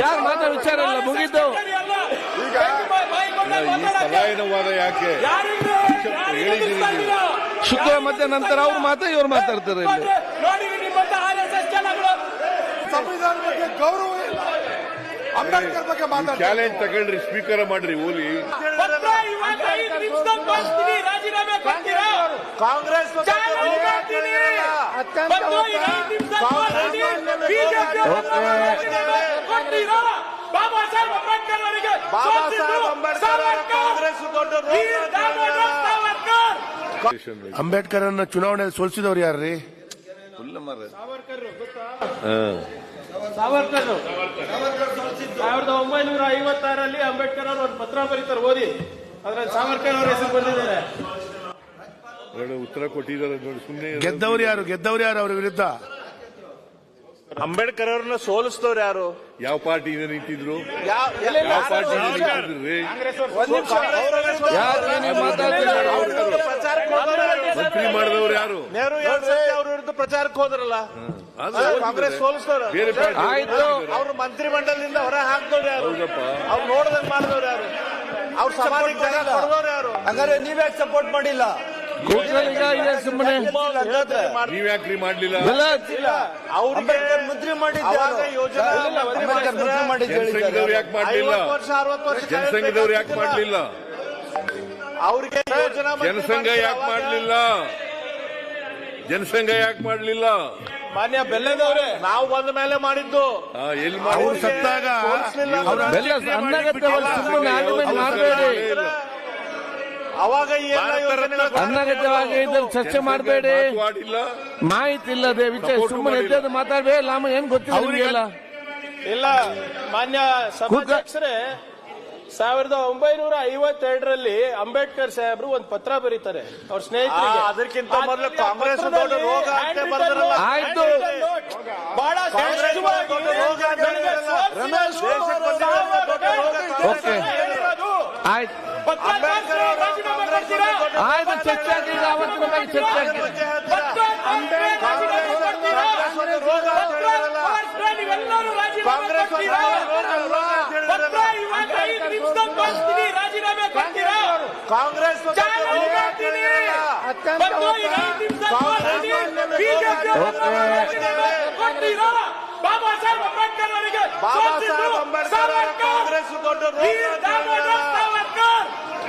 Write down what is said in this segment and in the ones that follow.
ಯಾರು ಮಾತಾಡೋ ವಿಚಾರ ಇಲ್ಲ ಮುಗಿದ್ದು ಈಗ ಈ ಪಲಾಯನವಾದ ಯಾಕೆ. ಶುದ್ಧ ಮತ್ತೆ ನಂತರ ಅವ್ರು ಮಾತಾ ಇವ್ರು ಮಾತಾಡ್ತಾರೆ ಇಲ್ಲಿ. ಸಂವಿಧಾನ ಬಗ್ಗೆ ಗೌರವ ಇಲ್ಲ ಅಂಬೇಡ್ಕರ್ ಬಗ್ಗೆ ಮಾತಾಡ್ತಾರೆ ಚಾಲೆಂಜ್ ತಗೊಂಡ್ರಿ ಸ್ಪೀಕರ್ ಮಾಡ್ರಿ ಓಲಿ. ರಾಜೀನಾಮೆ ಕಾಂಗ್ರೆಸ್ ಬಾಬಾ ಸಾಹೇಬ್ ಅಂಬೇಡ್ಕರ್ ಅವರಿಗೆ ಬಾಬಾ ಸಾಹೇಬ್ ಯಾರ್ರೀ ಅಂಬೇಡ್ಕರ್ ಸಾವರ್ಕರ್. ಕಾಂಗ್ರೆಸ್ ದೊಡ್ಡ ಅಂಬೇಡ್ಕರ್ ಅನ್ನ ಚುನಾವಣೆಯಲ್ಲಿ ಸೋಲಿಸಿದವ್ರು ಯಾರ್ರಿ? ಸಾವರ್ಕರ್ ಸಾವಿರದ ಒಂಬೈನೂರ ಐವತ್ತಾರಲ್ಲಿ ಅಂಬೇಡ್ಕರ್ ಅವರು ಒಂದು ಪತ್ರ ಬರೀತಾರೆ ಓದಿ. ಅದ್ರಲ್ಲಿ ಸಾವರ್ಕರ್ ಅವರ ಹೆಸರು ಬಂದಿದ್ದಾರೆ ಉತ್ತರ ಕೊಟ್ಟಿದ್ದಾರೆ ನೋಡಿ ಸುಮ್ಮನೆ ಗೆದ್ದವ್ರು ಯಾರು? ಗೆದ್ದವ್ರು ಯಾರು ಅವ್ರ ವಿರುದ್ಧ? ಅಂಬೇಡ್ಕರ್ ಅವ್ರನ್ನ ಸೋಲಿಸಿದವ್ರು ಯಾರು? ಯಾವ ಪಾರ್ಟಿ ನಿಂತಿದ್ರು? ಯಾವ- ಯಾರು? ಮಂತ್ರಿ ಮಾಡಿದವ್ರು ಯಾರು? ನೆಹರು ಅವ್ರ ವಿರುದ್ಧ ಪ್ರಚಾರಕ್ಕೆ ಹೋದ್ರಲ್ಲ? ಕಾಂಗ್ರೆಸ್ ಸೋಲಿಸಿದವ್ರು. ಅವ್ರು ಮಂತ್ರಿ ಮಂಡಲದಿಂದ ಹೊರ ಹಾಕ್ದವ್ರು ಯಾರು? ಅವ್ರು ನೋಡ್ದಂಗ್ ಮಾಡಿದವ್ರು ಯಾರು? ಅವ್ರ ಸಮಾಜಕ್ಕೆ ಕೊಡ್ದವ್ರು ಯಾರು? ಹಂಗಾರೆ ನೀವ್ಯಾಕೆ ಸಪೋರ್ಟ್ ಮಾಡಿಲ್ಲ? ಸುಮ್ಮನೆ ಹೇಳ್ತಾರೆ. ನೀವ್ ಯಾಕ್ರಿ ಮಾಡ್ಲಿಲ್ಲ? ಅಂಬೇಡ್ಕರ್ ಮಂತ್ರಿ ಯಾಕೆ ಮಾಡ್ಲಿಲ್ಲ? ಜನಸಂಘದವ್ರು ಯಾಕೆ ಮಾಡ್ಲಿಲ್ಲ? ಅವ್ರಿಗೆ ಜನಸಂಘ ಯಾಕೆ ಮಾಡಲಿಲ್ಲ? ಜನಸಂಘ ಯಾಕೆ ಮಾಡ್ಲಿಲ್ಲ? ಮಾನ್ಯ ಬೆಲ್ಲದವ್ರೆ ನಾವು ಬಂದ ಮೇಲೆ ಮಾಡಿದ್ದು. ಎಲ್ಲಿ ಅವ್ರು ಮಾಡಿ ಸತ್ತಾಗ ಸೋಲಿಸ್ಲಿಲ್ಲ ಅವ್ರ ಬೆಲ್ಲ ಅನ್ನಗತ್ಯವಾಗಿ ಸುಮ್ಮನೆ ಆರ್ಗ್ಯುಮೆಂಟ್ ಮಾಡಬೇಡಿ ಅವಾಗ ಅನಗತ್ಯವಾಗಿ ಎಲ್ಲ ಯೋಜನೆಗಳು ಅನ್ನಗತ್ಯವಾಗಿ ಇದ್ರ ಚರ್ಚೆ ಮಾಡಬೇಡಿ. ಮಾಹಿತಿ ಇಲ್ಲ ವಿಚಾರ ಸುಮ್ಮನೆ ಎದ್ದು ಮಾತಾಡಬೇಡಿ. ಲಾಮ ಏನ್ ಗೊತ್ತಿಲ್ಲ ಇಲ್ಲ ಮಾನ್ಯ ಸಭಾಧ್ಯಕ್ಷರೇ ಸಾವಿರದ ಒಂಬೈನೂರ ಐವತ್ತೆರಡರಲ್ಲಿ ಅಂಬೇಡ್ಕರ್ ಸಾಹೇಬ್ರು ಒಂದು ಪತ್ರ ಬರೀತಾರೆ. ಅವ್ರ ಸ್ನೇಹಿತರಿಗೆ. ಅದಕ್ಕಿಂತ ಮೊದಲು ಕಾಂಗ್ರೆಸ್. ಬಹಳ. ಆಯ್ತು. ಪತ್ರ ಅಂಬೇಡ್ಕರ್ ಅವರು ರಾಜೀನಾಮೆ ಕಾಂಗ್ರೆಸ್ ಕೊಡ್ತೀರಾ? ದೊಡ್ಡ ಆಯ್ತು ಚರ್ಚೆ ಆಗಿದೆ ಅವತ್ತಿನ ಬಗ್ಗೆ ಚರ್ಚೆ ಅದ್ರ ಆಗಿದೆ ಬಗ್ಗೆ ಹೇಳ್ತೀರಾ? ಪತ್ರ ರಾಜೀನಾಮೆ ಕೊಡ್ತೀರಾ? ಕಾಂಗ್ರೆಸ್ ಒಂದು ರೋಗ ಅಂತ ಹೇಳಿದ್ರಲ್ಲ. ಪತ್ರ ನೀವೆಲ್ಲರೂ ರಾಜೀನಾಮೆ ಕಾಂಗ್ರೆಸ್ ಒಂದು ಕೊಡ್ತೀರಾ? ರೋಗ ರೋಗ ಅಂತ ಪತ್ರ ಹೇಳಿದ್ರಲ್ಲ. ಇವಾಗ ಐದು ನಿಮಿಷದಲ್ಲಿ ಕಳಿಸ್ತೀನಿ ರಾಜೀನಾಮೆ ಕೊಡ್ತೀರಾ ಕಾಂಗ್ರೆಸ್ ಒಂದು ಚಾಲೆಂಜ್ ರೋಗ ಅಂತ ಮಾಡ್ತೀನಿ. ಹೇಳಿದ್ರಲ್ಲ. ಪತ್ರ ಈಗ ಐದು ನಿಮಿಷದಲ್ಲಿ ಕಳಿಸ್ತೀನಿ. BJP ಅವ್ರನ್ನ ರಾಜೀನಾಮೆ ಕೊಡ್ತೀರಾ? ಬಾಬಾ ಸಾಹೇಬ್ ಅಂಬೇಡ್ಕರ್ ಅವರಿಗೆ ಬಾಬಾ ಸೋತಿದ್ರು ಸಾಹೇಬ್ ಅಂಬೇಡ್ಕರ್ ಅವರ ಸಾವರ್ಕರ್. ಕಾಂಗ್ರೆಸ್ ದೊಡ್ಡ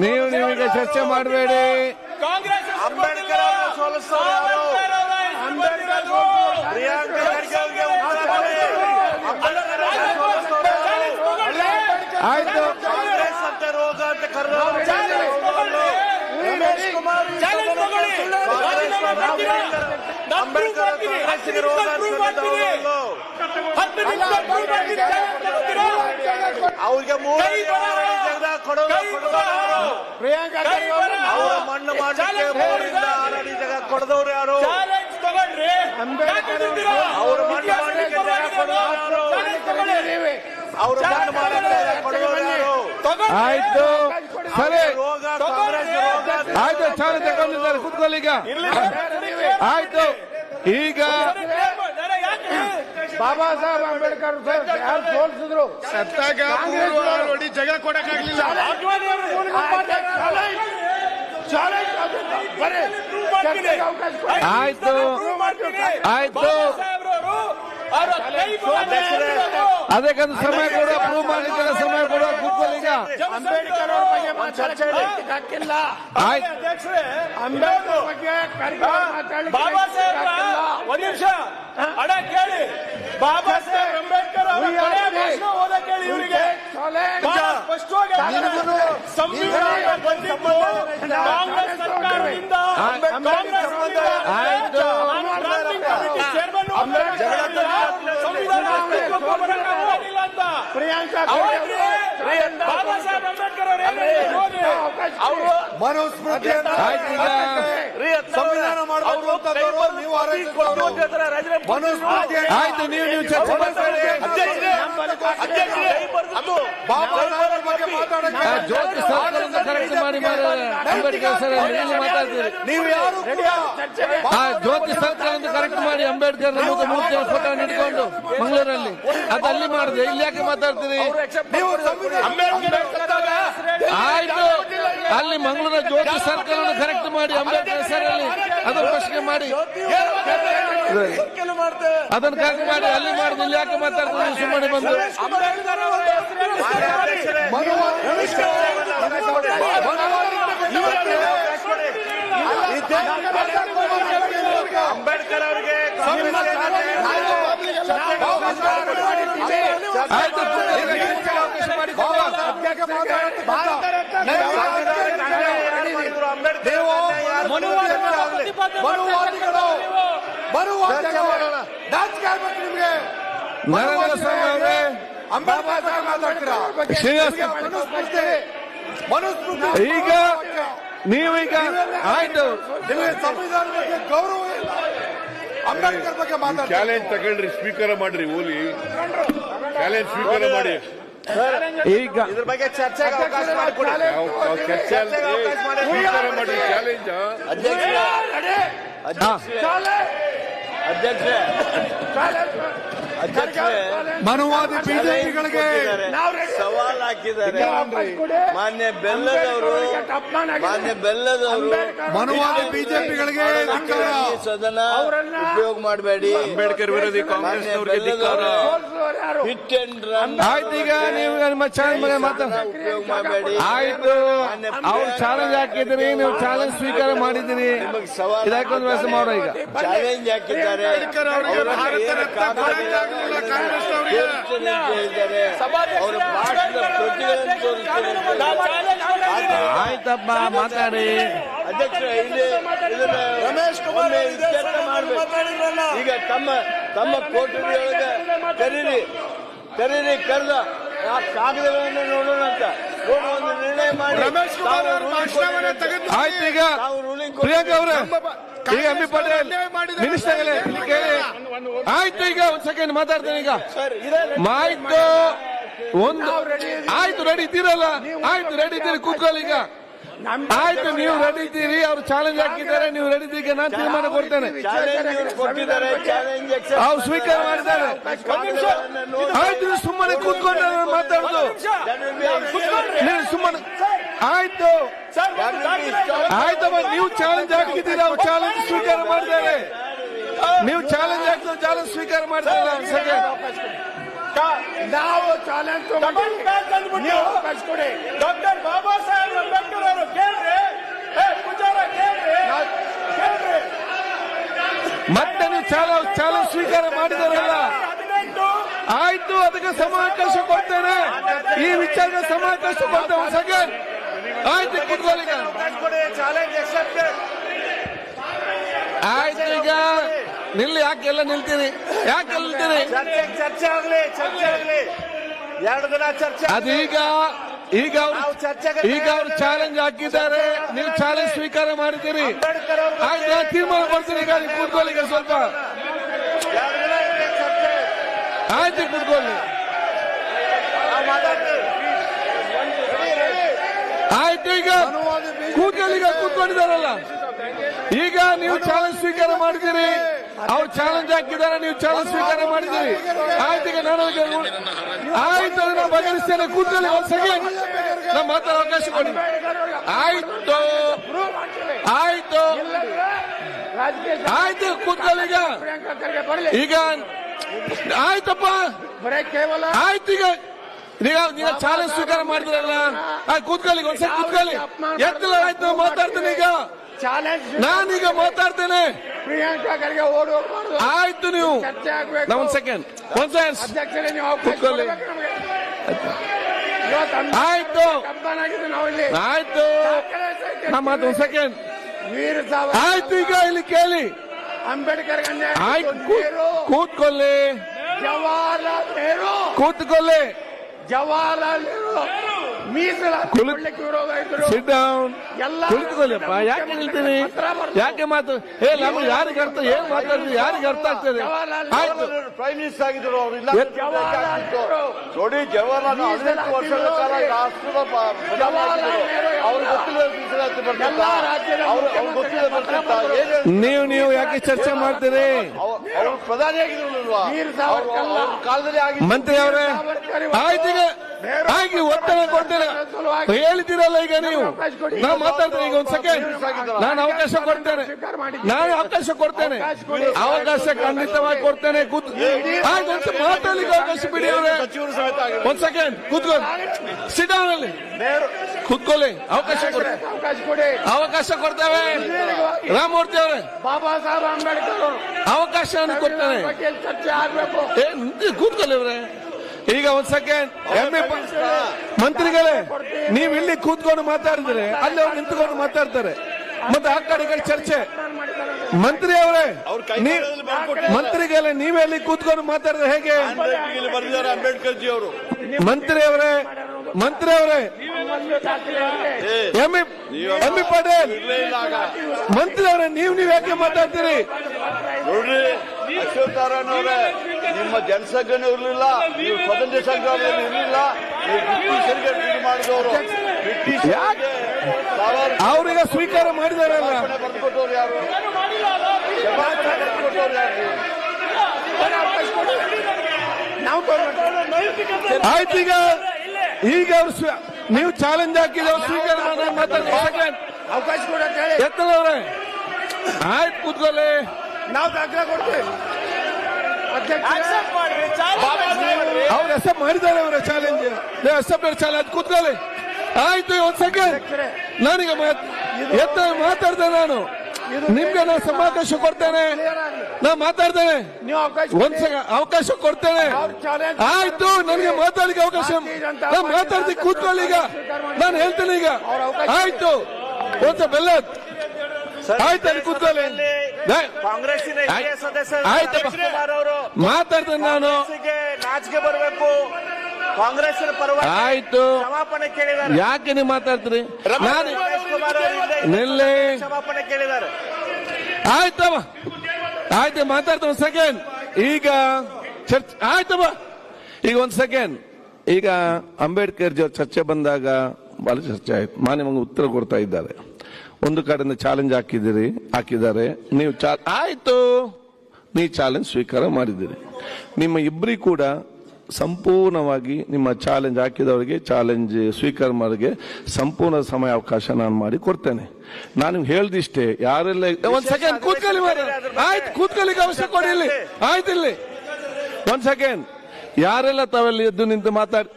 ನೀವು ನಿಮಗೆ ಚರ್ಚೆ ಮಾಡಬೇಡಿ. ಕಾಂಗ್ರೆಸ್ ಅಂಬೇಡ್ಕರ್. ಆಯ್ತು. ಕಾಂಗ್ರೆಸ್ ಅಂತ ರೋಗ ಅಂತ ಕರೆದವರು ಅಂಬೇಡ್ಕರ್ ಕಾಂಗ್ರೆಸ್ಸಿಗೆ? ಅವ್ರಿಗೆ ಮೂರು. ಅವರ ಮಣ್ಣು ಮಾಡಲಿಕ್ಕೆ ಅಡಿ ಜಾಗ ಕೊಡದವ್ರು ಯಾರು? ಚಾಲೆಂಜ್ ಅವ್ರ ಮಣ್ಣು ಮಾಡಿ ಮಾಡ್ಲಿಕ್ಕೆ ಜಾಗ ಕೊಡೋರು ಚಾಲೆಂಜ್ ತಗೊಳ್ಳಿ. ಅವ್ರ ಮಣ್ಣು ಮಾಡಲಿಕ್ಕೆ ಜಾಗ ಕೊಡೋರು ಯಾರು? ಆಯ್ತು. ಸರಿ. ಆಯ್ತು ಚಾಲ ತಗೊಂಡಿದ್ದಾರೆ. ಕುತ್ಕೊಳ್ಳಿ ಈಗ. ಆಯ್ತು. ಈಗ ಬಾಬಾ ಸಾಹೇಬ್ ಅಂಬೇಡ್ಕರ್ ಯಾರು ತೋರಿಸಿದ್ರು ಸತ್ತಾಗ ನೋಡಿ ಜಗ ಕೊಡಕ್ಕಾಗ್ಲಿಲ್ಲ. ಆಯ್ತು. ಆಯ್ತು. ಅದಕ್ಕೊಂದು ಸಮಯ ಕೊಡ ಪ್ರೂವ್ ಮಾಡಿದ್ದಾರೆ ಸಮಯ ಕೊಡ ಕೂತ್ಕೊಳ್ಳಿ ಈಗ ಅಂಬೇಡ್ಕರ್ ಅವ್ರ ಬಗ್ಗೆ ಮಾತಾಡಕ್ಕೆ. ಆಯ್ತು. ಅಧ್ಯಕ್ಷರೇ ಅಂಬೇಡ್ಕರ್ ಬಗ್ಗೆ ಮಾತಾಡ್ಲಿಕ್ಕೆ ಬಾಬಾ ಸಾಹೇಬ್ರ ಒಂದ್ ನಿಮಿಷ. ಅಡ ಕೇಳಿ. ಬಾಬಾ ಸಾಹೇಬ್ ಅಂಬೇಡ್ಕರ್ ಅವರ ಕೊನೆಯ ಭಾಷಣ ಓದ ಕೇಳಿ ಇವರಿಗೆ. ಸ್ಪಷ್ಟವಾಗಿ. ಸಂವಿಧಾನ ಬಂದಿದ್ದು ಕಾಂಗ್ರೆಸ್ ಸರ್ಕಾರದಿಂದ. ಕಾಂಗ್ರೆಸ್ ಪ್ರಿಯಾಂಕಾ ಬಾಬಾ ಸಾಹೇಬ್ ಅಂಬೇಡ್ಕರ್ ಅವ್ರು ಏನ್ ಆಯ್ತು ನೀವು ನೀವು ಚರ್ಚೆ ಜ್ಯೋತಿ ಸರ್ಕಲ್ ಕರೆಕ್ಟ್ ಮಾಡಿ. ಅಂಬೇಡ್ಕರ್ ಸರ್ ನೀವು ಮಾತಾಡ್ತೀರಿ. ನೀವು ಯಾರು ಜ್ಯೋತಿ ಅಂತ ಕರೆಕ್ಟ್ ಮಾಡಿ ಅಂಬೇಡ್ಕರ್ ಮೂರ್ತಿ ಫೋಟೋ ನಿಂತ್ಕೊಂಡು ಮಂಗಳೂರಲ್ಲಿ. ಅದು ಅಲ್ಲಿ ಮಾಡಿದೆ. ಇಲ್ಲಿ ಯಾಕೆ ಮಾತಾಡ್ತೀರಿ? ಆಯ್ತು. ಅಲ್ಲಿ ಮಂಗಳೂರ ಜ್ಯೋತಿ ಸರ್ಕಲ್ ಅನ್ನು ಕರೆಕ್ಟ್ ಮಾಡಿ ಅಂಬೇಡ್ಕರ್ ಹೆಸರಲ್ಲಿ ಅದನ್ನು ಪ್ರಶ್ನೆ ಮಾಡಿ ಅದನ್ನು ಕರೆಕ್ಟ್ ಮಾಡಿ ಅಲ್ಲಿ ಮಾಡಿ ಇಲ್ಲಿ ಯಾಕೆ ಮಾತಾಡ್ತಾರೆ ಸುಮ್ಮನೆ ಬಂದು ಅಂಬೇಡ್ಕರ್ ಅವರಿಗೆ ಆಯ್ತು ಈಗ ಚರ್ಚೆಗೆ ಅವಕಾಶ ಮಾಡಿ ಕೊಡುವ. ಮನುವಾದಿಗಳು ಮನುವಾದಿಗಳು. ನಾಚಿಕೆ ಆಗ್ಬೇಕು ನಿಮ್ಗೆ. ನರೇಂದ್ರ ಸ್ವಾಮಿ ಅವರೇ ಅಂಬೇಡ್ಕರ್ ಸಾಹೇಬ್ ಮಾತಾಡ್ತೀರಾ? ಮನುಸ್ಮೃತಿ ಮನುಸ್ಮೃತಿ ಈಗ ನೀವೀಗ ಆಯ್ತು. ನಿಮಗೆ ಸಂವಿಧಾನ ಬಗ್ಗೆ ಗೌರವ ಇಲ್ಲ. ಅಂಬೇಡ್ಕರ್ ಬಗ್ಗೆ ಮಾತಾಡ್ತಾರೆ? ಚಾಲೆಂಜ್ ತಗೊಂಡ್ರಿ ಸ್ವೀಕಾರ ಮಾಡ್ರಿ ಓಲಿ. ಚಾಲೆಂಜ್ ಸ್ವೀಕಾರ ಮಾಡಿ. ಈಗ ಇದ್ರ ಬಗ್ಗೆ ಚರ್ಚೆಗೆ ಅವಕಾಶ ಮಾಡಿಕೊಡಿ ನಾವು ನಾವು ಚರ್ಚೆ ಅಲ್ರಿ. ಸ್ವೀಕಾರ ಮಾಡ್ರಿ ಚಾಲೆಂಜ್ ಅಧ್ಯಕ್ಷರೇ ಅಧ್ಯಕ್ಷರೇ ಮನುವಾದಿ ಬಿಜೆಪಿಗಳಿಗೆ ಸವಾಲ್ ಹಾಕಿದ್ದಾರೆ. ಮಾನ್ಯ ಬೆಲ್ಲದವರು ಮಾನ್ಯ ಬೆಲ್ಲದವರು ಮನುವಾದಿ ಬಿಜೆಪಿಗಳಿಗೆ ಸದನ ಉಪಯೋಗ ಮಾಡಬೇಡಿ. ಅಂಬೇಡ್ಕರ್ ವಿರೋಧಿ ಕಾಂಗ್ರೆಸ್ನವರಿಗೆ ಹಿಟ್ ಅಂಡ್ ರನ್ ಆಯ್ತು ಈಗ ನೀವು ನಿಮ್ಮ ಚಾಲೆಂಜ್ ಮಾತಾಡ ಉಪಯೋಗ ಮಾಡಬೇಡಿ. ಆಯ್ತು. ಅವ್ರು ಚಾಲೆಂಜ್ ಹಾಕಿದ್ರಿ ನೀವು ಚಾಲೆಂಜ್ ಸ್ವೀಕಾರ ಮಾಡಿದಿರಿ ನಿಮಗೆ ಸವಾಲ್ ಇದಕ್ಕೊಂದು ವ್ಯವಸ್ಥೆ ಮಾಡೋ ಈಗ. ಚಾಲೆಂಜ್ ಹಾಕಿದ್ದಾರೆ. ಆಯ್ತಪ್ಪ ಮಾತಾಡಿ. ಅಧ್ಯಕ್ಷ ಇಲ್ಲಿ ಇದನ್ನ ರಮೇಶ್ ಕುಮಾರ್ ಇತ್ಯರ್ಥ ಮಾಡ್ಬೇಕು. ಈಗ ತಮ್ಮ ತಮ್ಮ ಕೋಟರಿಯೊಳಗೆ ಕರೀರಿ ಕರೀರಿ ಕರೆದ ಆ ಕಾಗದಗಳನ್ನು ನೋಡೋಣ ಅಂತ. ಒಂದು ನಿರ್ಣಯ ಮಾಡಿ. ರಮೇಶ್ ಕುಮಾರ್ ತಾವು ಅವ್ರ ruling ಭಾಷಣವನ್ನ ತೆಗೆದು ಆಯ್ತು ಈಗ. ಪ್ರಿಯಾಂಕಾ ಅವರೇ. ಈಗ ಎಂ ಬಿ ಪಾಟೀಲ್ ಅನ್ಯಾಯ ಮಿನಿಸ್ಟರ್ಗಳೇ ಇಲ್ಲಿ ಕೇಳಿ. ಆಯ್ತು ಈಗ ಒಂದ್ ಸೆಕೆಂಡ್ ಮಾತಾಡ್ತೇನೆ ಈಗ. ಆಯ್ತು ಒಂದು ಆಯ್ತು ರೆಡಿ ಇದ್ದೀರಲ್ಲ? ಆಯ್ತು ರೆಡಿ ಇದ್ದೀರಿ ಕೂತ್ಕೊಳ್ಳಿ ಈಗ. ಆಯ್ತು ನೀವು ರೆಡಿ ಇದ್ದೀರಿ ಅವ್ರು ಚಾಲೆಂಜ್ ಹಾಕಿದ್ದಾರೆ ನೀವು ರೆಡಿ ಇದ್ದೀಗ ನಾನು ತೀರ್ಮಾನ ಕೊಡ್ತೇನೆ. ಅವ್ರು ಸ್ವೀಕಾರ ಮಾಡಿದ್ದಾರೆ. ಆಯ್ತು ನೀವು ಸುಮ್ಮನೆ ಕೂತ್ಕೊಂಡು ಮಾತಾಡುದು. ಸುಮ್ಮನೆ ಆಯ್ತು. ಆಯ್ತು ನೀವು ಚಾಲೆಂಜ್ ಹಾಕಿದ್ದೀರಾ ಚಾಲೆಂಜ್ ಸ್ವೀಕಾರ ಮಾಡಿದ್ದಾರೆ ನೀವು ಚಾಲೆಂಜ್ ಹಾಕಿದ್ರು ಚಾಲೆಂಜ್ ಸ್ವೀಕಾರ ಸೆಕೆಂಡ್ ನಾವು ಚಾಲೆಂಜ್ ಡಾಕ್ಟರ್ ಬಾಬಾ ಸಾಹೇಬ್ ಅಂಬೇಡ್ಕರ್ ಅವರು ಕೇಳ್ರಿ. ಪೂಜಾರ ಕೇಳ್ರಿ. ಕೇಳ್ರಿ. ಮತ್ತೆ ನೀವು ಚಾಲೆಂಜ್ ಚಾಲೆಂಜ್ ಸ್ವೀಕಾರ ಮಾಡಿದಾರಲ್ಲ ಆಯ್ತು ಅದಕ್ಕೆ ಸಮಾವಕಾಶ ಕೊಡ್ತೇನೆ. ಈ ವಿಚಾರ ಸಮಾವಕಾಶ ಕೊಡ್ತೇವೆ ಸೆಕೆಂಡ್ ಆಯ್ತು ಆಯ್ತು ಈಗ. ನಿಲ್ಲಿ, ಯಾಕೆ ಎಲ್ಲ ನಿಲ್ತೀರಿ? ಯಾಕೆ ನಿಲ್ತೀರಿ? ಚರ್ಚೆ ಆಗಲಿ ಚರ್ಚೆ ಆಗಲಿ ಎರಡು ದಿನ ಚರ್ಚೆ ಅದೀಗ, ಈಗ ಅವ್ರು ಈಗ ಅವ್ರು ಚಾಲೆಂಜ್ ಹಾಕಿದ್ದಾರೆ. ನೀವು ಚಾಲೆಂಜ್ ಸ್ವೀಕಾರ ಮಾಡಿದ್ದೀರಿ. ಆಯ್ತು ತೀರ್ಮಾನ ಮಾಡ್ತೀನಿ. ಈಗ ಕೂತ್ಕೊಳ್ಳಿ ಸ್ವಲ್ಪ. ಆಯ್ತು, ಕೂತ್ಕೊಳ್ಳಿ ನಾವು ಮಾತಾಡ್ತೀವಿ ಆಯ್ತು ಈಗ ಕೂದಲಿಗೆ ಕೂತ್ಕೊಂಡಿದ್ದಾರಲ್ಲ. ಈಗ ನೀವು ಚಾಲೆಂಜ್ ಸ್ವೀಕಾರ ಮಾಡಿದಿರಿ ಅವ್ರು ಚಾಲೆಂಜ್ ಹಾಕಿದ್ದಾರೆ ನೀವು ಚಾಲೆಂಜ್ ಸ್ವೀಕಾರ ಮಾಡಿದಿರಿ ಆಯ್ತು ಈಗ ನಾನು ಆಯ್ತು ಅದನ್ನ ಬಗೆಹರಿಸ್ತೇನೆ. ಕೂತಲ್ಲಿ ಒಂದ್ ಸೆಕೆಂಡ್. ನಾ ಮಾತಾಡೋ ಅವಕಾಶ ಕೊಡಿ. ಆಯ್ತು. ಆಯ್ತು. ಆಯ್ತು ಕೂತ್ಕೊಳ್ಳಿ ಈಗ. ಈಗ ಆಯ್ತಪ್ಪ. ಆಯ್ತು ಈಗ. ಈಗ ಈಗ ಚಾಲೆಂಜ್ ಸ್ವೀಕಾರ ಮಾಡಿದ್ರಲ್ಲ? ಕೂತ್ಕೊಳ್ಳಿ ಒಂದ್ಸಲ ಕೂತ್ಕೊಳ್ಳಿ. ಎತ್ತಲ ಆಯ್ತು ನಾನು ಮಾತಾಡ್ತೇನೆ ಈಗ. ನಾನೀಗ ಮಾತಾಡ್ತೇನೆ. ಪ್ರಿಯಾಂಕಾ ಖರ್ಗೆ ಓಡಿ ಆಯ್ತು ನೀವು. ನಾ ಒಂದ್ ಸೆಕೆಂಡ್ ಒಂದ್ ಸೆಕೆಂಡ್ ನೀವು ಕೂತ್ಕೊಳ್ಳಿ. ಆಯ್ತು. ನಾವು ಆಯ್ತು. ನಮ್ಮ ಮಾತು ಒಂದ್ ಸೆಕೆಂಡ್ ಆಯ್ತು ಈಗ ಇಲ್ಲಿ ಕೇಳಿ. ಅಂಬೇಡ್ಕರ್ ಆಯ್ತು. ಕೂತ್ಕೊಳ್ಳಿ. ಜವಾಹರ್ಲಾಲ್ ನೆಹರು. ಕೂತ್ಕೊಳ್ಳಿ. ಜವಾಹರ್ಲಾಲ್ ನೆಹರು ಮೀಸಲಾತಿ ಕುಳಿತ್- ಕೊಡ್ಲಿಕ್ಕೆ ವಿರೋಧ ಇದ್ರು. ಸಿಟ್ ಡೌನ್ ಎಲ್ಲ ಕುಳಿತುಕೊಳ್ಳಪ್ಪ ಯಾಕೆ ಹೇಳ್ತೀನಿ? ಯಾಕೆ ಮಾತು ಏ ನಮ್ಗೆ ಯಾರಿಗೆ ಅರ್ಥ ಏನ್ ಮಾತಾಡ್ತೀವಿ ಯಾರಿಗೆ ಅರ್ಥ ಆಗ್ತದೆ ಆಯ್ತು. ಪ್ರೈಮ್ ಮಿನಿಸ್ಟರ್ ಆಗಿದ್ರು ಅವರು ಇಲ್ಲ. ನೋಡಿ ಜವಾಹರ್ಲಾಲ್ ಹದಿನೆಂಟು ವರ್ಷಗಳ ಕಾಲ ರಾಷ್ಟ್ರದ ಗೊತ್ತಿಲ್ಲ ಮೀಸಲಾತಿ ಅವ್ರು ಗೊತ್ತಿಲ್ಲ ನೀವು ನೀವು ಯಾಕೆ ಚರ್ಚೆ ಮಾಡ್ತೀರಿ? ಅವರು ಪ್ರಧಾನಿ ಆಗಿದ್ರು. ಕಾಲದಲ್ಲಿ ಮಂತ್ರಿ ಅವರೇ ಆಯ್ತಿಗೆ ಆಗಿ ಒತ್ತಡ ಕೊಡ್ತೀರ? ಹೇಳ್ತೀರಲ್ಲ ಈಗ ನೀವು. ನಾನು ಮಾತಾಡ್ತೀನಿ ಈಗ ಒಂದ್ ಸೆಕೆಂಡ್ ನಾನು ಅವಕಾಶ ಕೊಡ್ತೇನೆ. ನಾನು ಅವಕಾಶ ಕೊಡ್ತೇನೆ. ಅವಕಾಶ ಖಂಡಿತವಾಗಿ ಕೊಡ್ತೇನೆ. ಮಾತಾಡ್ಲಿಕ್ಕೆ ಅವಕಾಶ ಬಿಡಿ ಅವರೇ. ಸಚಿವರು ಸಮೇತ ಒಂದ್ ಸೆಕೆಂಡ್ ಕೂತ್ಕೊಳ್ಳಿ. ಅಲ್ಲಿ. ಕೂತ್ಕೊಳ್ಳಿ. ಅವಕಾಶ ಕೊಡಿ. ಅವಕಾಶ ಕೊಡಿ. ಅವಕಾಶ ಕೊಡ್ತೇವೆ. ರಾಮಮೂರ್ತಿ ಅವರೇ. ಬಾಬಾ ಸಾಹೇಬ್ ಅಂಬೇಡ್ಕರ್. ಅವರು ಅವಕಾಶ ಕೊಡ್ತಾನೆ ಬಗ್ಗೆ ಚರ್ಚೆ ಆಗ್ಬೇಕು. ಕೂತ್ಕೊಳ್ಳಿ ಇವ್ರೆ. ಈಗ ಒಂದ್ ಸೆಕೆಂಡ್ ಎಂ ಎ ಮಂತ್ರಿಗಳೇ ನೀವ್ ಇಲ್ಲಿ ಕೂತ್ಕೊಂಡು ಮಾತಾಡಿದ್ರೆ ಅಲ್ಲಿ ಅವ್ರು ನಿಂತ್ಕೊಂಡು ಮಾತಾಡ್ತಾರೆ. ಮತ್ತೆ ಆ ಕಡೆ ಚರ್ಚೆ. ಮಂತ್ರಿ ಅವರೇ ಮಂತ್ರಿಗೆಲ್ಲ ಅಲ್ಲಿ ಕೂತ್ಕೊಂಡು ಮಾತಾಡಿದ್ರೆ ಹೇಗೆ? ಅಂಬೇಡ್ಕರ್ ಜಿ ಅವರು. ಮಂತ್ರಿ ಅವರೇ ಮಂತ್ರಿ ಅವರೇ. M M E Patel. ಮಂತ್ರಿ ಅವರೇ ನೀವ್ ನೀವ್ ಯಾಕೆ ಮಾತಾಡ್ತೀರಿ? ನೋಡ್ರಿ ಅಶ್ವಥ್ ನಾರಾಯಣ ಅವರೇ ನಿಮ್ಮ ಜನಸಂಘನೂ ಇರಲಿಲ್ಲ ನೀವು ಸ್ವತಂತ್ರ ಸಂಗ್ರಾಮದಲ್ಲಿ ಇರಲಿಲ್ಲ ನೀವು ಬ್ರಿಟಿಷರಿಗೆ ಇದು ಮಾಡಿದವರು. ಸಾವಿರಾರು ಅವ್ರೀಗ ಸ್ವೀಕಾರ ಮಾಡಿದಾರಲ್ಲ. ಯಾರು ಕ್ಷಮಾಪಣೆ ಬರ್ಕೊಟ್ಟವ್ರು ಯಾರು ನಾವು ತಗೊಂಡ್ಬಿಟ್ಟು ಆಯ್ತು ಈಗ ಈಗ ಅವ್ರು ನೀವು ಚಾಲೆಂಜ್ ಹಾಕಿದ್ರೆ ಸ್ವೀಕಾರ ಅವಕಾಶ ಎತ್ತದವ್ರೆ ಆಯ್ತು, ಕೂತ್ಕೊಳ್ಳಿ. ನಾವು ದಾಖಲೆ ಕೊಡ್ತೇವೆ ಅವ್ರು ಅಕ್ಸೆಪ್ಟ್ ಮಾಡಿದ್ದಾರೆ ಅವರ ಚಾಲೆಂಜ್ ಅಕ್ಸೆಪ್ಟ್ ಚಾಲೆಂಜ್ ಕೂತ್ಕೊಳ್ಳಿ. ಆಯ್ತು ಒಂದ್ ಸೆಕೆಂಡ್ ನಾನೀಗ ಎತ್ತ ಮಾತಾಡ್ತೇನೆ ನಾನು. ನಿಮ್ಗೆ ನಾನು ಸಮಾವೇಶ ಕೊಡ್ತೇನೆ. ನಾ ಮಾತಾಡ್ತೇನೆ. ನೀವು ಅವಕಾಶ ಒಂದ್ ಸೆಕೆಂಡ್ ಅವಕಾಶ ಕೊಡ್ತೇನೆ. ಆಯ್ತು ನನಗೆ ಮಾತಾಡಿಕ ಅವಕಾಶ ನಾ ಮಾತಾಡ್ತೀನಿ ಕೂತ್ಕೊಳ್ಳಿ ಈಗ. ನಾನು ಹೇಳ್ತೇನೆ ಈಗ. ಆಯ್ತು. ಒಂದ್ ಬೆಲ್ಲ ಆಯ್ತು ಅಲ್ಲಿ ಕೂತ್ಕೊಳ್ಳಿ. ಕಾಂಗ್ರೆಸ್ಸಿನ ಹಿರಿಯ ಅವರು ಮಾತಾಡ್ತೇನೆ ನಾನು ನಾಚಿಕೆ ಬರಬೇಕು. ಪರವಾಗಿ ಆಯ್ತು. ಕ್ಷಮಾಪಣೆ ಕೇಳಿದ್ದಾರೆ. ಯಾಕೆ ನೀವು ಮಾತಾಡ್ತೀರಿ? ನಾನು ನಿಲ್ಲಿ. ಕ್ಷಮಾಪಣೆ ಕೇಳಿದ್ದಾರೆ. ಆಯ್ತಮ್ಮ ಆಯ್ತು ಮಾತಾಡ್ತವ ಸೆಕೆಂಡ್ ಈಗ ಚರ್ಚ್ ಆಯ್ತವ ಈಗ ಒಂದ್ ಸೆಕೆಂಡ್ ಈಗ ಅಂಬೇಡ್ಕರ್ ಜೊತೆ ಚರ್ಚೆ ಬಂದಾಗ ಬಹಳ ಚರ್ಚೆ ಆಯ್ತು. ಮಾನ್ಯ ಮಂಗ ಉತ್ತರ ಕೊಡ್ತಾ ಇದ್ದಾರೆ. ಒಂದು ಕಡೆಯಿಂದ ಚಾಲೆಂಜ್ ಹಾಕಿದ್ದೀರಿ ಹಾಕಿದ್ದಾರೆ. ನೀವು ಚಾ ಆಯ್ತು. ನೀ ಚಾಲೆಂಜ್ ಸ್ವೀಕಾರ ಮಾಡಿದ್ದೀರಿ. ನಿಮ್ಮ ಇಬ್ಬರಿ ಕೂಡ ಸಂಪೂರ್ಣವಾಗಿ ನಿಮ್ಮ ಚಾಲೆಂಜ್ ಹಾಕಿದವರಿಗೆ ಚಾಲೆಂಜ್ ಸ್ವೀಕಾರ ಮಾಡೋರಿಗೆ ಸಂಪೂರ್ಣ ಸಮಯ ಅವಕಾಶ ನಾನು ಮಾಡಿ ಕೊಡ್ತೇನೆ. ನಾನು ಹೇಳ್ದಿಷ್ಟೇ ಯಾರೆಲ್ಲ ಒಂದ್ ಸೆಕೆಂಡ್ ಕೂತ್ಕೊಳ್ಳಿ. ಆಯ್ತು ಕೂತ್ಕೊಳ್ಳಿಕ್ಕೆ ಅವಶ್ಯ ಕೊಡಿ ಇಲ್ಲಿ. ಆಯ್ತು ಇಲ್ಲಿ. ಒಂದ್ ಸೆಕೆಂಡ್ ಯಾರೆಲ್ಲ ತಾವೆಲ್ಲ ಎದ್ದು ನಿಂತು ಮಾತಾಡಿ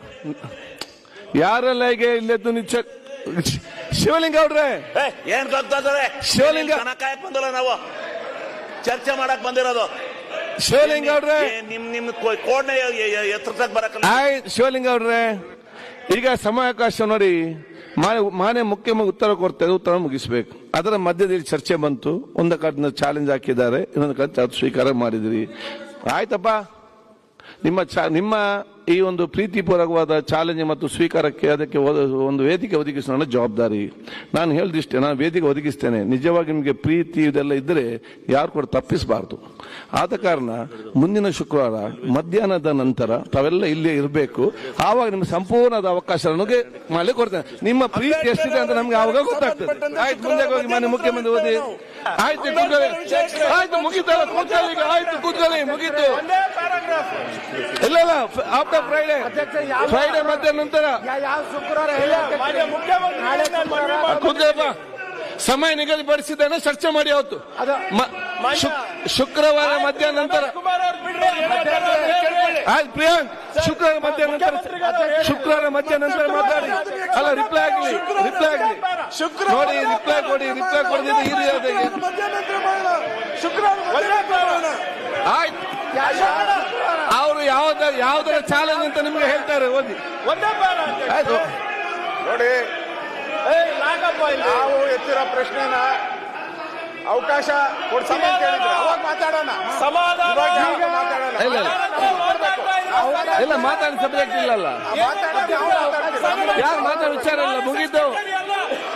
ಯಾರೆಲ್ಲ ಈಗ ಇಲ್ಲಿ ಎದ್ದು ನಿಂತು ಶಿವಲಿಂಗ ಅವ್ರೆ. ಏನ್ ಗೊತ್ತಾದ್ರೆ ಶಿವಲಿಂಗ. ನಾವು? ಚರ್ಚೆ ಮಾಡಕ್ ಬಂದಿರೋದು. ಶಿವಲಿಂಗ ಅವ್ರೆ. ನಿಮ್ಮ ನಿಮ್ ನಿಮ್ ಕೋಣೆ ಎತ್ತರದಾಗ ಬರಕಲ್ಲ. ಆಯ್ತು ಶಿವಲಿಂಗ ಅವ್ರೆ. ಈಗ ಸಮಯಾವಕಾಶ ನೋಡಿ ಮಾನ್ಯ ಮುಖ್ಯ ಮುಖ್ಯಮಂತ್ರಿ ಉತ್ತರ ಕೊಡ್ತಾರೆ ಉತ್ತರ ಮುಗಿಸ್ಬೇಕು. ಅದರ ಮಧ್ಯದಲ್ಲಿ ಚರ್ಚೆ ಬಂತು. ಒಂದು ಕಡೆ ಚಾಲೆಂಜ್ ಹಾಕಿದ್ದಾರೆ. ಇನ್ನೊಂದು ಕಡೆ ಅದು ಸ್ವೀಕಾರ ಮಾಡಿದಿರಿ. ಆಯ್ತಪ್ಪ. ನಿಮ್ಮ ಚಾ- ನಿಮ್ಮ ಈ ಒಂದು ಪ್ರೀತಿಪೂರ್ವಕವಾದ ಚಾಲೆಂಜ್ ಮತ್ತು ಸ್ವೀಕಾರಕ್ಕೆ ಅದಕ್ಕೆ ಒದ- ವೇದಿಕೆ ಒದಗಿಸುವ ನನ್ನ ಜವಾಬ್ದಾರಿ. ನಾನು ಹೇಳ್ದಿಷ್ಟೇ, ನಾನು ವೇದಿಕೆ ಒದಗಿಸ್ತೇನೆ. ನಿಜವಾಗಿ ನಿಮಗೆ ಪ್ರೀತಿ ಇದೆಲ್ಲ ಇದ್ದರೆ ಯಾರು ಕೂಡ ತಪ್ಪಿಸಬಾರ್ದು. ಆದ ಕಾರಣ ಮುಂದಿನ ಶುಕ್ರವಾರ, ಮಧ್ಯಾಹ್ನದ ನಂತರ ತಾವೆಲ್ಲ ಇಲ್ಲೇ ಇರಬೇಕು. ಆವಾಗ ನಿಮ್ಗೆ ಸಂಪೂರ್ಣದ ಅವಕಾಶ ನನಗೆ ಮಾಡಿ ಕೊಡ್ತೇನೆ. ನಿಮ್ಮ ಪ್ರೀತಿ ಎಷ್ಟಿದೆ ಅಂತ ನಮ್ಗೆ ಆವಾಗ ಗೊತ್ತಾಗ್ತದೆ. ಆಯ್ತು ಮುಖ್ಯಮಂತ್ರಿ ಓದಿ. ಆಯ್ತು ಆಯ್ತು ಇಲ್ಲ ಇಲ್ಲ ಆಫ್ಟರ್ ಫ್ರೈಡೆ ಫ್ರೈಡೆ ಮಧ್ಯಾಹ್ನ ನಂತರ ಕೂತ್ಕೊಳ್ಳಪ್ಪ ಸಮಯ ನಿಗದಿಪಡಿಸಿದ್ದೇನೆ ಚರ್ಚೆ ಮಾಡಿ ಅವತ್ತು. ಶುಕ್ರವಾರ ಮಧ್ಯಾಹ್ನ ನಂತರ ಆಯ್ತು ಪ್ರಿಯಾಂಕ್ ಶುಕ್ರವಾರ ಮಧ್ಯಾಹ್ನ ನಂತರ ಶುಕ್ರವಾರ ಮಧ್ಯಾಹ್ನ ನಂತರ ಮಾತಾಡಿ. ಅಲ್ಲ ರಿಪ್ಲೈ ಆಗಲಿ ರಿಪ್ಲೈ ಆಗಲಿ. ನೋಡಿ ರಿಪ್ಲೈ ಕೊಡಿ ರಿಪ್ಲೈ ಕೊಡಿ ಈ ರೀತಿ ಆಯ್ತು. ಯಾವ್ದ ಯಾವ್ದರ ಚಾಲೆಂಜ್ ಅಂತ ನಿಮ್ಗೆ ಹೇಳ್ತಾರೆ? ಓದಿ. ಒಂದೇ ಬೇಡ ಅಂತ. ಆಯ್ತು. ನೋಡಿ ಏಯ್, ನಾಗಪ್ಪ ಇಲ್ಲಿ. ನಾವು ಎತ್ತಿರೋ ಪ್ರಶ್ನೆನ ಅವಕಾಶ ಕೊಡ್ತೀನಿ ಅಂತ ಹೇಳಿದ್ರು. ಅವಾಗ ಮಾತಾಡೋಣ. ಸಮಾಧಾನ. ಇವಾಗ ಯಾವಾಗ ಮಾತಾಡೋಣ? ಇಲ್ಲ ಇಲ್ಲ. ನಾವು ಮಾತಾಡ್ತಾ ಇಲ್ಲ. ಮಾತಾಡಿ ಸಬ್ಜೆಕ್ಟ್ ಇಲ್ಲಲ್ಲ. ಯಾರು ಮಾತಾಡೋ ವಿಚಾರ ಇಲ್ಲ? ಮುಗಿದ್ದು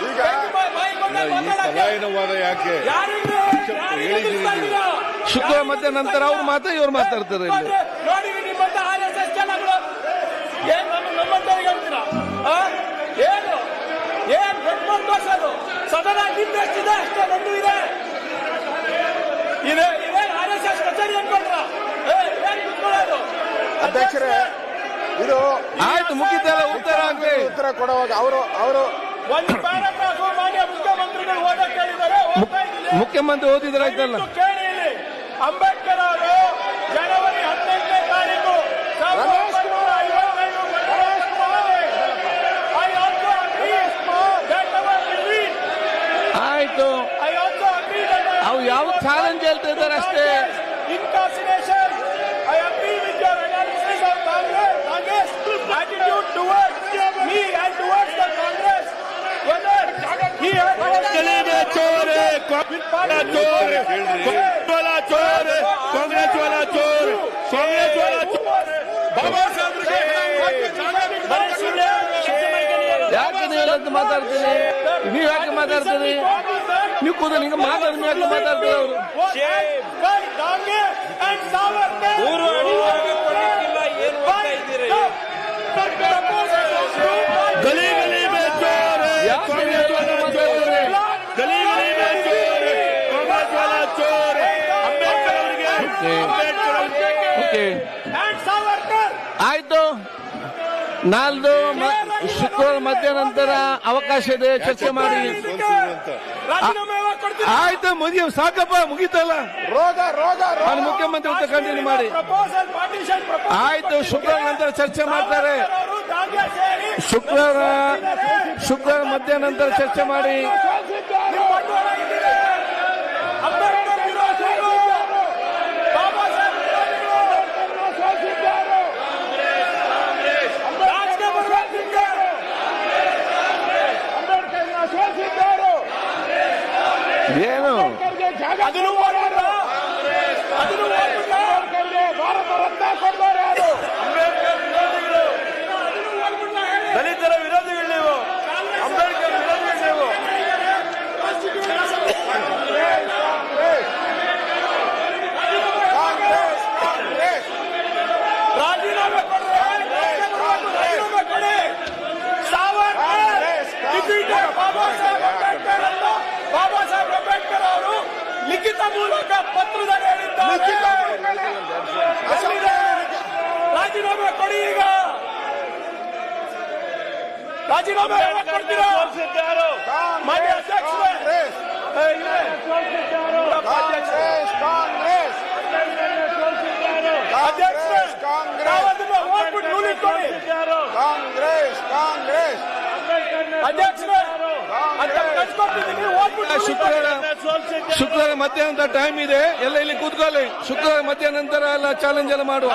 ಈ ಪಲಾಯನವಾದ ಯಾಕೆ? ಶುಕ್ರ ಮತ್ತೆ ನಂತರ ಅವ್ರು ಮಾತ್ರ ಇವ್ರು ಮಾತಾಡ್ತಾರೆ ಇಲ್ಲಿ ನೋಡಿ ನಿಮ್ಮಂತ ಆರ್ ಎಸ್ ಎಸ್ ಜನಗಳು ಏನ್ ನಮ್ಮ ನಮ್ಮಂತವ್ರಿಗೆ ಹೇಳ್ತೀರಾ ಆ? ಏನು? ಏನು ದೊಡ್ಡ ಅದು ಸದನ ನಿಮ್ಮೆಷ್ಟಿದೆ ಅಷ್ಟೇ ನಂದು ಇದೆ. ಇದೆ ಇದೆ. ಆರ್ ಎಸ್ ಎಸ್ ಕಚೇರಿ ಅನ್ಕೊಂಡ್ರ. ಏನ್ ಕುತ್ಕೊಳ್ಳೋದು? ಅಧ್ಯಕ್ಷರೇ ಇದು ಆಯ್ತು ಮುಗಿತಲ್ಲ ಉತ್ತರ ಆಗ್ಲಿ ಉತ್ತರ ಕೊಡುವಾಗ ಅವರು ಅವರು ಒಂದು ಪ್ಯಾರಾಗ್ರಾಫ್ ಮಾನ್ಯ ಮುಖ್ಯಮಂತ್ರಿಗಳು ಓದಕ್ಕೆ ಹೇಳಿದ್ದಾರೆ ಮುಖ್ಯಮಂತ್ರಿ ಓದಿದ್ರೆ ಆಯ್ತಲ್ಲ? ಕೇಳಿ ಅಂಬೇಡ್ಕರ್ ಅವರು ಚಾಲೆಂಜ್ ಹೇಳ್ತಾ ಇದ್ದಾರೆ ಅಷ್ಟೇ Incarceration. I agree with your analysis of Congress, Congress attitude towards me and towards the Congress. Whether he has ಗಲೀಬೆ ಚೋರೆ Congress ಚೋರೆ Congress ಚೋರೆ Congress ವಾಲ ಚೋರೆ ಕಾಂಗ್ರೆಸ್ ವಾಲ ಚೋರೆ ಬಾಬಾ ಯಾಕೆ ನೀವೆಲ್ಲ ಮಾತಾಡ್ತೀನಿ ನೀವ್ ಯಾಕೆ ಮಾತಾಡ್ತೀರಿ ನೀವು ಕೂದ ನಿಂಗೆ ಮಾತಾಡಿ ನೀವು ಮಾತಾಡ್ತಾರೆ ಅವರು? ಗಲಿ ಗಲಿ ಚೋರೆ. ಅಂಬೇಡ್ಕರ್ ಆಯ್ತು. ನಾಲ್ದು ಶುಕ್ರವಾರ ಮಧ್ಯಾಹ್ನ ಅವಕಾಶ ಇದೆ ಚರ್ಚೆ ಮಾಡಿ. ಆಯ್ತು ಮೋದಿ ಸಾಕಪ್ಪ ಮುಗೀತಲ್ಲ? ರೋಗ ರೋಗ ರೋಗ. ನಾನು ಮುಖ್ಯಮಂತ್ರಿ ಅಂತ ಕಂಟಿನ್ಯೂ ಮಾಡಿ. ಆಯ್ತು ಶುಕ್ರವಾರ ನಂತರ ಚರ್ಚೆ ಮಾಡ್ತಾರೆ. ಶುಕ್ರವಾರ ಶುಕ್ರವಾರ ಮಧ್ಯಾಹ್ನ ನಂತರ ಚರ್ಚೆ ಮಾಡಿ ನಿಮ್ಮ ಬಂಡವಾಳ ಇಲ್ಲಿದೆ. ಅಂಬೇಡ್ಕರ್ ವಿರೋಧಿಗಳು, ಬಾಬಾ ಸಾಹೇಬ್ ವಿರೋಧಿಗಳು. ರಾಜಕೀಯ ಬರ್ಬೇಕು ನಿಮ್ಗೆ. ಏನು ಅದನ್ನು? ಅದನ್ನು? ಭಾರತ ರತ್ನ ಕೊಡ್ತಾರೆ ಯಾರು? ಅದನ್ನು ಓದ್ಬಿಟ್ರಾ ಹೇಳಿ? ದಲಿತರ ವಿರೋಧಿಗಳು ನೀವು ಅಂಬೇಡ್ಕರ್ ವಿರೋಧಿಗಳು ನೀವು ಕಾಂಗ್ರೆಸ್ ಕಾಂಗ್ರೆಸ್ ರಾಜೀನಾಮೆ ಕೊಡ್ರಿ. ರಾಜೀನಾಮೆ ಕೊಡಿ. ಸಾವರ್ಕರ್ defeated ಬಾಬಾ ಸಾಹೇಬ್ ಅಂಬೇಡ್ಕರ್ ಅಂತ ಬಾಬಾ ಸಾಹೇಬ್ ಅಂಬೇಡ್ಕರ್ ಅವರು ಲಿಖಿತ ಮೂಲಕ ಪತ್ರದಲ್ಲಿ ಹೇಳಿದ್ದಾರೆ. ಎಲ್ಲಿದೆ? ರಾಜೀನಾಮೆ ಕೊಡಿ ಈಗ. ರಾಜೀನಾಮೆ ಯಾವಾಗ ಕೊಡ್ತೀರಾ? ಮಾನ್ಯ ಅಧ್ಯಕ್ಷರೇ. ಕಾಂಗ್ರೆಸ್ ಏ, ಇವ್ರೇ. ನೋಡಪ್ಪ ಅಧ್ಯಕ್ಷರೇ. ಕಾಂಗ್ರೆಸ್ ಅಧ್ಯಕ್ಷರೇ ಕಾಂಗ್ರೆಸ್ ಕಾಂಗ್ರೆಸ್. ನಾವು ಅದನ್ನ ಓದ್ಬಿಟ್ಟು ರೂಲಿಂಗ್ ಕೊಡಿ. ಕಾಂಗ್ರೆಸ್ ಕಾಂಗ್ರೆಸ್. ಅಧ್ಯಕ್ಷರೇ ಶುಕ್ರವಾರ ಶುಕ್ರವಾರ ಮಧ್ಯಾಹ್ನದ ಟೈಮ್ ಇದೆ. ಎಲ್ಲ ಇಲ್ಲಿ ಕೂತ್ಕೊಳ್ಳಿ. ಶುಕ್ರವಾರ ಮಧ್ಯಾಹ್ನ ನಂತರ ಎಲ್ಲ ಚಾಲೆಂಜ್ ಎಲ್ಲ ಮಾಡುವ.